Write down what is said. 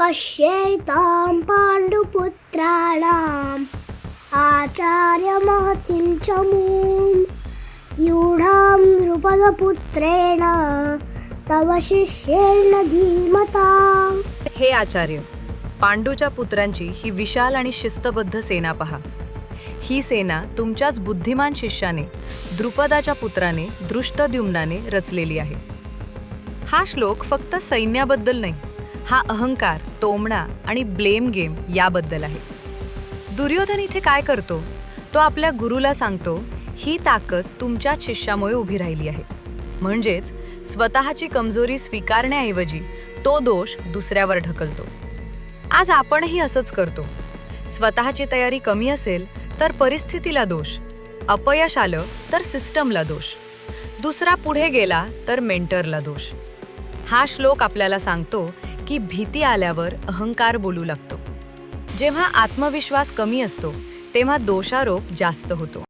पश्येतां पाण्डुपुत्राणाम् आचार्यमहतिं च मूं यूढां नृपदपुत्रेण तव शिष्येण धीमता हे आचार्य पांडूच्या पुत्रांची ही विशाल आणि शिस्तबद्ध सेना पहा. ही सेना तुमच्याच बुद्धिमान शिष्याने द्रुपदाच्या पुत्राने दृष्टद्युम्नाने रचलेली आहे. हा श्लोक फक्त सैन्याबद्दल नाही हा अहंकार तोमणा आणि ब्लेम गेम याबद्दल आहे. दुर्योधन इथे काय करतो? तो आपल्या गुरुला सांगतो ही ताकद तुमच्याच शिष्यामुळे उभी राहिली आहे. म्हणजेच स्वतःची कमजोरी स्वीकारण्याऐवजी तो दोष दुसऱ्यावर ढकलतो. आज आपणही असंच करतो. स्वतःची तयारी कमी असेल तर परिस्थितीला दोष अपयश आलं तर सिस्टमला दोष. दुसरा पुढे गेला तर मेंटरला दोष. हा श्लोक आपल्याला सांगतो की भीती आल्यावर अहंकार बोलू लागतो. जेव्हा आत्मविश्वास कमी असतो तेव्हा दोषारोप जास्त होतो.